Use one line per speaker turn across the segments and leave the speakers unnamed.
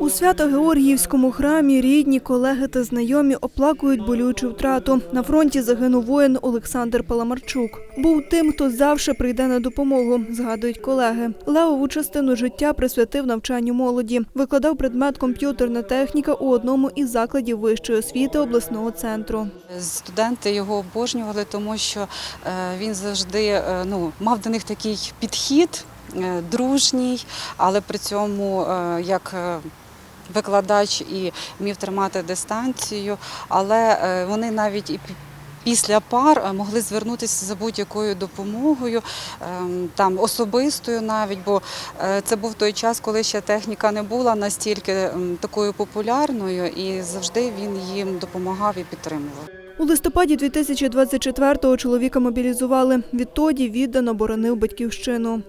У Свято-Георгіївському храмі рідні, колеги та знайомі оплакують болючу втрату. На фронті загинув воїн Олександр Паламарчук. Був тим, хто завжди прийде на допомогу, згадують колеги. Левову частину життя присвятив навчанню молоді. Викладав предмет комп'ютерна техніка у одному із закладів вищої освіти обласного центру.
Студенти його обожнювали, тому що е, він завжди е, ну, мав до них такий підхід дружній, але при цьому е, як е, викладач і вмів тримати дистанцію. Але е, вони навіть і після пар е, могли звернутися за будь-якою допомогою, ем, там особистою навіть, бо е, це був той час, коли ще техніка не була настільки ем, такою популярною, і завжди він їм допомагав і підтримував.
У листопаді 2024-го чоловіка мобілізували. Відтоді віддано боронив батьківщину.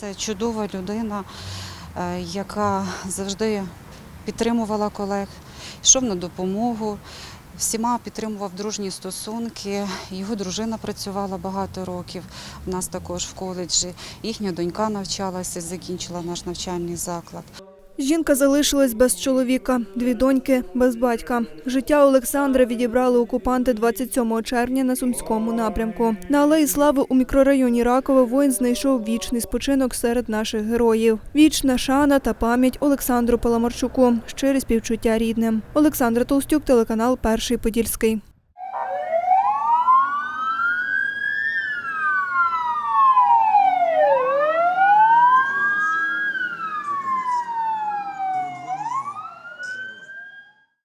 Це чудова людина, е, яка завжди підтримувала колег, йшов на допомогу. Всіма підтримував дружні стосунки. Його дружина працювала багато років. У нас також в коледжі. Їхня донька навчалася, закінчила наш навчальний заклад.
Жінка залишилась без чоловіка, дві доньки без батька. Життя Олександра відібрали окупанти 27 червня на Сумському напрямку. На Алеї Слави у мікрорайоні Ракове воїн знайшов вічний спочинок серед наших героїв. Вічна шана та пам'ять Олександру Паламарчуку. Щирі співчуття рідним. Олександра Толстюк, телеканал Перший Подільський.